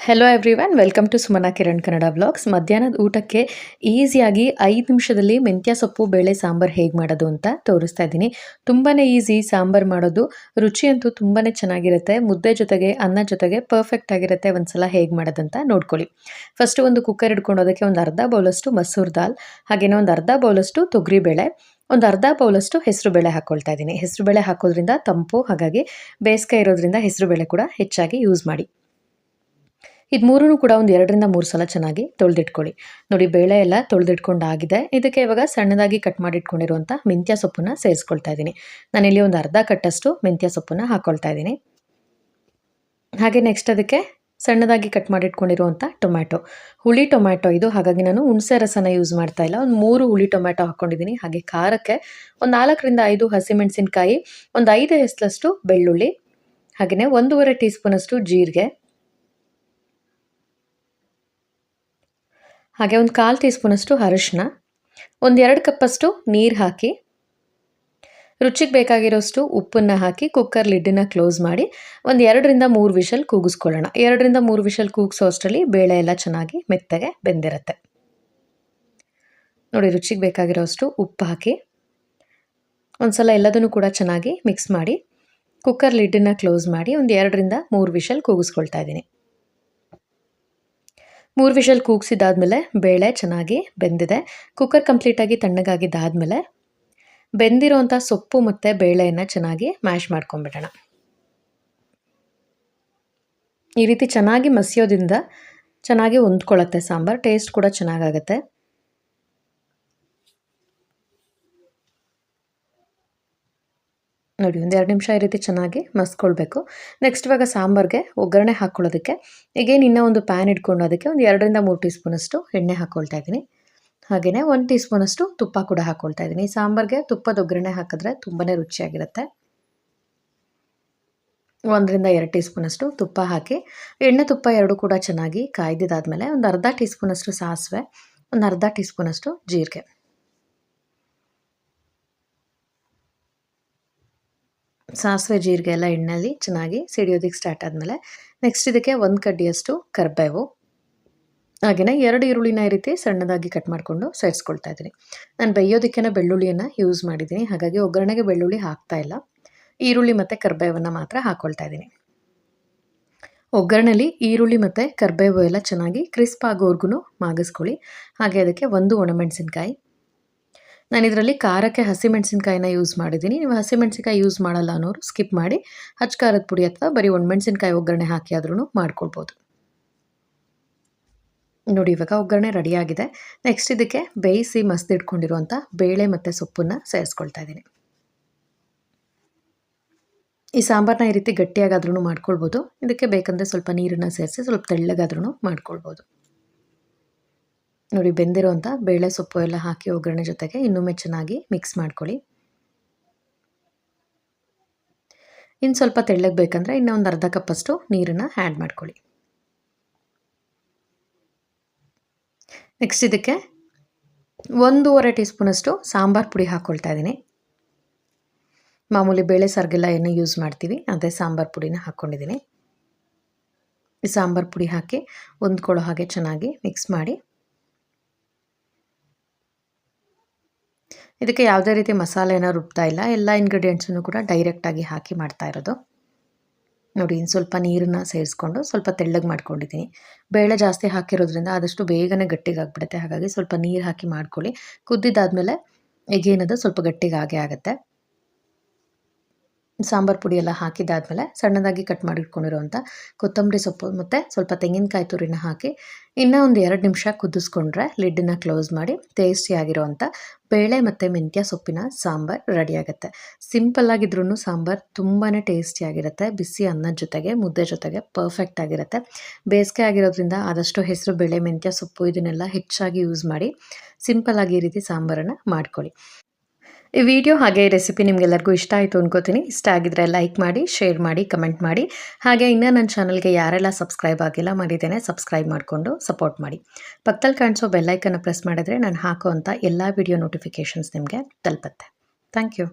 Hello everyone welcome to Sumana Kiran Kannada blogs ಮಧ್ಯಾಹ್ನದ ಊಟಕ್ಕೆ ಈಸಿಯಾಗಿ ಐದು ನಿಮಿಷದಲ್ಲಿ ಮೆಂತ್ಯ ಸೊಪ್ಪು, ಬೇಳೆ ಸಾಂಬಾರು ಹೇಗೆ ಮಾಡೋದು ಅಂತ ತೋರಿಸ್ತಾ ಇದ್ದೀನಿ. ತುಂಬಾ ಈಸಿ ಸಾಂಬಾರು ಮಾಡೋದು. ರುಚಿಯಂತೂ ತುಂಬಾ ಚೆನ್ನಾಗಿರುತ್ತೆ. ಮುದ್ದೆ ಜೊತೆಗೆ, ಅನ್ನ ಜೊತೆಗೆ ಪರ್ಫೆಕ್ಟ್ ಆಗಿರುತ್ತೆ. ಒಂದ್ಸಲ ಹೇಗೆ ಮಾಡೋದಂತ ನೋಡ್ಕೊಳ್ಳಿ. ಫಸ್ಟ್ ಒಂದು ಕುಕ್ಕರ್ ಹಿಡ್ಕೊಂಡೋದಕ್ಕೆ ಒಂದು ಅರ್ಧ ಬೌಲಷ್ಟು ಮಸೂರ್ ದಾಲ್ ಹಾಗೆಯೇ ಒಂದು ಅರ್ಧ ಬೌಲಷ್ಟು ತೊಗರಿಬೇಳೆ ಒಂದು ಅರ್ಧ ಬೌಲಷ್ಟು ಹೆಸರು ಬೇಳೆ ಹಾಕ್ಕೊಳ್ತಾ ಇದ್ದೀನಿ. ಹೆಸರು ಬೇಳೆ ಹಾಕೋದ್ರಿಂದ ತಂಪು, ಹಾಗಾಗಿ ಬೇಸಿಗೆ ಇರೋದ್ರಿಂದ ಹೆಸರು ಬೇಳೆ ಕೂಡ ಹೆಚ್ಚಾಗಿ ಯೂಸ್ ಮಾಡಿ. ಇದು ಮೂರೂ ಕೂಡ ಒಂದು ಎರಡರಿಂದ ಮೂರು ಸಲ ಚೆನ್ನಾಗಿ ತೊಳೆದಿಟ್ಕೊಳ್ಳಿ. ನೋಡಿ, ಬೇಳೆ ಎಲ್ಲ ತೊಳೆದಿಟ್ಕೊಂಡಾಗಿದೆ. ಇದಕ್ಕೆ ಇವಾಗ ಸಣ್ಣದಾಗಿ ಕಟ್ ಮಾಡಿಟ್ಕೊಂಡಿರುವಂಥ ಮೆಂತ್ಯ ಸೊಪ್ಪನ್ನ ಸೇರಿಸ್ಕೊಳ್ತಾ ಇದ್ದೀನಿ ನಾನಿಲ್ಲಿ ಒಂದು ಅರ್ಧ ಕಟ್ಟಷ್ಟು ಮೆಂತ್ಯ ಸೊಪ್ಪನ್ನ ಹಾಕ್ಕೊಳ್ತಾ ಇದ್ದೀನಿ ಹಾಗೆ ನೆಕ್ಸ್ಟ್ ಅದಕ್ಕೆ ಸಣ್ಣದಾಗಿ ಕಟ್ ಮಾಡಿಟ್ಕೊಂಡಿರುವಂಥ ಟೊಮ್ಯಾಟೊ. ಹುಳಿ ಟೊಮ್ಯಾಟೊ ಇದು, ಹಾಗಾಗಿ ನಾನು ಹುಣಸೆ ರಸನ ಯೂಸ್ ಮಾಡ್ತಾ ಇಲ್ಲ. ಒಂದು ಮೂರು ಹುಳಿ ಟೊಮ್ಯಾಟೊ ಹಾಕ್ಕೊಂಡಿದ್ದೀನಿ ಹಾಗೆ ಖಾರಕ್ಕೆ ಒಂದು ನಾಲ್ಕರಿಂದ ಐದು ಹಸಿಮೆಣಸಿನ್ಕಾಯಿ ಒಂದು ಐದು ಹೆಸಲಷ್ಟು ಬೆಳ್ಳುಳ್ಳಿ ಹಾಗೆಯೇ ಒಂದೂವರೆ ಟೀ ಸ್ಪೂನಷ್ಟು ಜೀರಿಗೆ ಹಾಗೆ ಒಂದು ಕಾಲು ಟೀ ಸ್ಪೂನಷ್ಟು ಅರಿಶಿನ ಒಂದು ಎರಡು ಕಪ್ಪಷ್ಟು ನೀರು ಹಾಕಿ, ರುಚಿಗೆ ಬೇಕಾಗಿರೋಷ್ಟು ಉಪ್ಪನ್ನು ಹಾಕಿ ಕುಕ್ಕರ್ ಲಿಡ್ಡನ್ನು ಕ್ಲೋಸ್ ಮಾಡಿ ಒಂದು ಎರಡರಿಂದ ಮೂರು ವಿಷಲ್ ಕೂಗಿಸ್ಕೊಳ್ಳೋಣ. ಎರಡರಿಂದ ಮೂರು ವಿಷಲ್ ಕೂಗಿಸೋ ಅಷ್ಟರಲ್ಲಿ ಬೇಳೆ ಎಲ್ಲ ಚೆನ್ನಾಗಿ ಮೆತ್ತಗೆ ಬೆಂದಿರುತ್ತೆ. ನೋಡಿ, ರುಚಿಗೆ ಬೇಕಾಗಿರೋಷ್ಟು ಉಪ್ಪು ಹಾಕಿ ಒಂದು ಸಲ ಎಲ್ಲದನ್ನು ಕೂಡ ಚೆನ್ನಾಗಿ ಮಿಕ್ಸ್ ಮಾಡಿ ಕುಕ್ಕರ್ ಲಿಡ್ಡನ್ನು ಕ್ಲೋಸ್ ಮಾಡಿ ಒಂದು ಎರಡರಿಂದ ಮೂರು ವಿಷಲ್ ಕೂಗಿಸ್ಕೊಳ್ತಾ ಇದ್ದೀನಿ. ಮೂರು ವಿಷಲ್ ಕೂಗಿಸಿದಾದ್ಮೇಲೆ ಬೇಳೆ ಚೆನ್ನಾಗಿ ಬೆಂದಿದೆ. ಕುಕ್ಕರ್ ಕಂಪ್ಲೀಟಾಗಿ ತಣ್ಣಗಾಗಿದ್ದಾದಮೇಲೆ ಬೆಂದಿರೋಂಥ ಸೊಪ್ಪು ಮತ್ತು ಬೇಳೆಯನ್ನು ಚೆನ್ನಾಗಿ ಮ್ಯಾಶ್ ಮಾಡ್ಕೊಂಬಿಡೋಣ. ಈ ರೀತಿ ಚೆನ್ನಾಗಿ ಮಸಿಯೋದ್ರಿಂದ ಚೆನ್ನಾಗಿ ಹೊಂದ್ಕೊಳ್ಳುತ್ತೆ ಸಾಂಬಾರು, ಟೇಸ್ಟ್ ಕೂಡ ಚೆನ್ನಾಗಾಗುತ್ತೆ. ನೋಡಿ, ಒಂದು ಎರಡು ನಿಮಿಷ ಈ ರೀತಿ ಚೆನ್ನಾಗಿ ಮಸ್ಕೊಳ್ಬೇಕು. ನೆಕ್ಸ್ಟ್ ಇವಾಗ ಸಾಂಬಾರಿಗೆ ಒಗ್ಗರಣೆ ಹಾಕ್ಕೊಳ್ಳೋದಕ್ಕೆ. ಈಗೇನು ಇನ್ನೂ ಒಂದು ಪ್ಯಾನ್ ಇಟ್ಕೊಂಡು ಅದಕ್ಕೆ ಒಂದು ಎರಡರಿಂದ ಮೂರು ಟೀ ಸ್ಪೂನಷ್ಟು ಎಣ್ಣೆ ಹಾಕ್ಕೊಳ್ತಾ ಇದ್ದೀನಿ. ಹಾಗೆಯೇ ಒಂದು ಟೀ ಸ್ಪೂನಷ್ಟು ತುಪ್ಪ ಕೂಡ ಹಾಕ್ಕೊಳ್ತಾ ಇದ್ದೀನಿ. ಸಾಂಬಾರಿಗೆ ತುಪ್ಪದ ಒಗ್ಗರಣೆ ಹಾಕಿದ್ರೆ ತುಂಬಾ ರುಚಿಯಾಗಿರುತ್ತೆ. ಒಂದರಿಂದ ಎರಡು ಟೀ ಸ್ಪೂನಷ್ಟು ತುಪ್ಪ ಹಾಕಿ, ಎಣ್ಣೆ ತುಪ್ಪ ಎರಡು ಕೂಡ ಚೆನ್ನಾಗಿ ಕಾಯ್ದಿದ್ದಾದಮೇಲೆ ಒಂದು ಅರ್ಧ ಟೀ ಸ್ಪೂನಷ್ಟು ಸಾಸಿವೆ, ಒಂದು ಅರ್ಧ ಟೀ ಸ್ಪೂನಷ್ಟು ಜೀರಿಗೆ. ಸಾಸಿವೆ, ಜೀರಿಗೆ ಎಲ್ಲ ಎಣ್ಣೆಯಲ್ಲಿ ಚೆನ್ನಾಗಿ ಸಿಡಿಯೋದಕ್ಕೆ ಸ್ಟಾರ್ಟ್ ಆದಮೇಲೆ ನೆಕ್ಸ್ಟ್ ಇದಕ್ಕೆ ಒಂದು ಕಡ್ಡಿಯಷ್ಟು ಕರ್ಬೇವು. ಹಾಗೆಯೇ ಎರಡು ಈರುಳ್ಳಿನ ಈ ರೀತಿ ಸಣ್ಣದಾಗಿ ಕಟ್ ಮಾಡಿಕೊಂಡು ಸೇರಿಸ್ಕೊಳ್ತಾ ಇದ್ದೀನಿ. ನಾನು ಬೆಯ್ಯೋದಕ್ಕೆ ಬೆಳ್ಳುಳ್ಳಿಯನ್ನು ಯೂಸ್ ಮಾಡಿದ್ದೀನಿ. ಹಾಗಾಗಿ ಒಗ್ಗರಣೆಗೆ ಬೆಳ್ಳುಳ್ಳಿ ಹಾಕ್ತಾ ಇಲ್ಲ. ಈರುಳ್ಳಿ ಮತ್ತು ಕರ್ಬೇವನ್ನು ಮಾತ್ರ ಹಾಕ್ಕೊಳ್ತಾ ಇದ್ದೀನಿ. ಒಗ್ಗರಣೆಲಿ ಈರುಳ್ಳಿ ಮತ್ತು ಕರ್ಬೇವು ಎಲ್ಲ ಚೆನ್ನಾಗಿ ಕ್ರಿಸ್ಪ್ ಆಗೋವರೆಗೂ ಮಾಗಿಸ್ಕೊಳ್ಳಿ. ಹಾಗೆ ಅದಕ್ಕೆ ಒಂದು ಒಣಮೆಣಸಿನ್ಕಾಯಿ ನಾನು ಇದರಲ್ಲಿ ಖಾರಕ್ಕೆ ಹಸಿಮೆಣಸಿನ್ಕಾಯಿನ ಯೂಸ್ ಮಾಡಿದ್ದೀನಿ. ನೀವು ಹಸಿಮೆಣಸಿನ್ಕಾಯಿ ಯೂಸ್ ಮಾಡಲ್ಲ ಅನ್ನೋರು ಸ್ಕಿಪ್ ಮಾಡಿ ಹಚ್ಚ ಖಾರದ ಪುಡಿ ಅಥವಾ ಬರೀ ಒಣಮೆಣಸಿನ್ಕಾಯಿ ಒಗ್ಗರಣೆ ಹಾಕಿ ಆದ್ರೂ ಮಾಡ್ಕೊಳ್ಬೋದು. ನೋಡಿ, ಇವಾಗ ಒಗ್ಗರಣೆ ರೆಡಿಯಾಗಿದೆ ನೆಕ್ಸ್ಟ್ ಇದಕ್ಕೆ ಬೇಯಿಸಿ ಮಸ್ದಿಟ್ಕೊಂಡಿರುವಂಥ ಬೇಳೆ ಮತ್ತು ಸೊಪ್ಪನ್ನು ಸೇರಿಸ್ಕೊಳ್ತಾ ಇದ್ದೀನಿ. ಈ ಸಾಂಬಾರನ್ನ ಈ ರೀತಿ ಗಟ್ಟಿಯಾಗಾದ್ರೂ ಮಾಡ್ಕೊಳ್ಬೋದು. ಇದಕ್ಕೆ ಬೇಕಂದರೆ ಸ್ವಲ್ಪ ನೀರನ್ನು ಸೇರಿಸಿ ಸ್ವಲ್ಪ ತೆಳ್ಳಗಾದ್ರೂ ಮಾಡ್ಕೊಳ್ಬೋದು. ನೋಡಿ ಬೆಂದಿರೋಂಥ ಬೇಳೆ ಸೊಪ್ಪು ಎಲ್ಲ ಹಾಕಿ ಒಗ್ಗರಣೆ ಜೊತೆಗೆ ಇನ್ನೊಮ್ಮೆ ಚೆನ್ನಾಗಿ ಮಿಕ್ಸ್ ಮಾಡ್ಕೊಳ್ಳಿ. ಇನ್ನು ಸ್ವಲ್ಪ ತೆಳ್ಳಗೆ ಬೇಕಂದರೆ ಇನ್ನೂ ಒಂದು ಅರ್ಧ ಕಪ್ಪಷ್ಟು ನೀರನ್ನು ಆ್ಯಡ್ ಮಾಡ್ಕೊಳ್ಳಿ. ನೆಕ್ಸ್ಟ್ ಇದಕ್ಕೆ ಒಂದೂವರೆ ಟೀ ಸ್ಪೂನಷ್ಟು ಸಾಂಬಾರು ಪುಡಿ ಹಾಕ್ಕೊಳ್ತಾ ಇದ್ದೀನಿ. ಮಾಮೂಲಿ ಬೇಳೆ ಸಾರಿಗೆಲ್ಲ ಏನು ಯೂಸ್ ಮಾಡ್ತೀವಿ, ಅದೇ ಸಾಂಬಾರು ಪುಡಿನ ಹಾಕ್ಕೊಂಡಿದ್ದೀನಿ ಈ ಸಾಂಬಾರು ಪುಡಿ ಹಾಕಿ ಹೊಂದ್ಕೊಳ್ಳೋ ಹಾಗೆ ಚೆನ್ನಾಗಿ ಮಿಕ್ಸ್ ಮಾಡಿ ಇದಕ್ಕೆ ಯಾವುದೇ ರೀತಿ ಮಸಾಲೆನ ರುಬ್ತಾ ಇಲ್ಲ. ಎಲ್ಲ ಇಂಗ್ರೀಡಿಯೆಂಟ್ಸನ್ನು ಕೂಡ ಡೈರೆಕ್ಟಾಗಿ ಹಾಕಿ ಮಾಡ್ತಾ ಇರೋದು. ನೋಡಿ, ಇನ್ನು ಸ್ವಲ್ಪ ನೀರನ್ನ ಸೇರಿಸ್ಕೊಂಡು ಸ್ವಲ್ಪ ತೆಳ್ಳಗೆ ಮಾಡ್ಕೊಂಡಿದ್ದೀನಿ. ಬೇಳೆ ಜಾಸ್ತಿ ಹಾಕಿರೋದ್ರಿಂದ ಆದಷ್ಟು ಬೇಗನೆ ಗಟ್ಟಿಗಾಗ್ಬಿಡುತ್ತೆ. ಹಾಗಾಗಿ ಸ್ವಲ್ಪ ನೀರು ಹಾಕಿ ಮಾಡ್ಕೊಳ್ಳಿ. ಕುದ್ದಿದ್ದಾದಮೇಲೆ ಈಗೇನದು ಸ್ವಲ್ಪ ಗಟ್ಟಿಗೆ ಆಗೇ ಆಗುತ್ತೆ. ಸಾಂಬಾರು ಪುಡಿ ಎಲ್ಲ ಹಾಕಿದ್ದಾದಮೇಲೆ ಸಣ್ಣದಾಗಿ ಕಟ್ ಮಾಡಿಟ್ಕೊಂಡಿರುವಂಥ ಕೊತ್ತಂಬರಿ ಸೊಪ್ಪು ಮತ್ತು ಸ್ವಲ್ಪ ತೆಂಗಿನಕಾಯಿ ತುರಿನ ಹಾಕಿ ಇನ್ನೂ ಒಂದು ಎರಡು ನಿಮಿಷ ಕುದಿಸ್ಕೊಂಡ್ರೆ ಲಿಡ್ಡನ್ನ ಕ್ಲೋಸ್ ಮಾಡಿ ಟೇಸ್ಟಿಯಾಗಿರುವಂಥ ಬೇಳೆ ಮತ್ತು ಮೆಂತ್ಯ ಸೊಪ್ಪಿನ ಸಾಂಬಾರು ರೆಡಿಯಾಗುತ್ತೆ. ಸಿಂಪಲ್ಲಾಗಿದ್ರೂ ಸಾಂಬಾರು ತುಂಬಾ ಟೇಸ್ಟಿಯಾಗಿರುತ್ತೆ ಬಿಸಿ ಅನ್ನದ ಜೊತೆಗೆ, ಮುದ್ದೆ ಜೊತೆಗೆ ಪರ್ಫೆಕ್ಟ್ ಆಗಿರುತ್ತೆ. ಬೇಸಿಗೆ ಆಗಿರೋದ್ರಿಂದ ಆದಷ್ಟು ಹೆಸರು, ಬೇಳೆ, ಮೆಂತ್ಯ, ಸೊಪ್ಪು ಇದನ್ನೆಲ್ಲ ಹೆಚ್ಚಾಗಿ ಯೂಸ್ ಮಾಡಿ ಸಿಂಪಲ್ಲಾಗಿ ಈ ರೀತಿ ಸಾಂಬಾರನ್ನು ಮಾಡ್ಕೊಳ್ಳಿ. ಈ ವಿಡಿಯೋ ಹಾಗೆ ರೆಸಿಪಿ ನಿಮಗೆಲ್ಲರಿಗೂ ಇಷ್ಟ ಆಯಿತು ಅನ್ಕೋತೀನಿ. ಇಷ್ಟ ಆಗಿದ್ರೆ ಲೈಕ್ ಮಾಡಿ, ಶೇರ್ ಮಾಡಿ, ಕಮೆಂಟ್ ಮಾಡಿ. ಹಾಗೆ ಇನ್ನೂ ನನ್ನ ಚಾನಲ್ಗೆ ಯಾರೆಲ್ಲ ಸಬ್ಸ್ಕ್ರೈಬ್ ಆಗಿಲ್ಲ ಮಾಡಿದ್ದೇನೆ, ಸಬ್ಸ್ಕ್ರೈಬ್ ಮಾಡಿಕೊಂಡು ಸಪೋರ್ಟ್ ಮಾಡಿ. ಪಕ್ಕದಲ್ಲಿ ಕಾಣಿಸೋ ಬೆಲ್ಲೈಕನ್ನು ಪ್ರೆಸ್ ಮಾಡಿದ್ರೆ ನಾನು ಹಾಕೋ ಅಂಥ ಎಲ್ಲ ವಿಡಿಯೋ ನೋಟಿಫಿಕೇಷನ್ಸ್ ನಿಮಗೆ ತಲುಪತ್ತೆ. Thank you.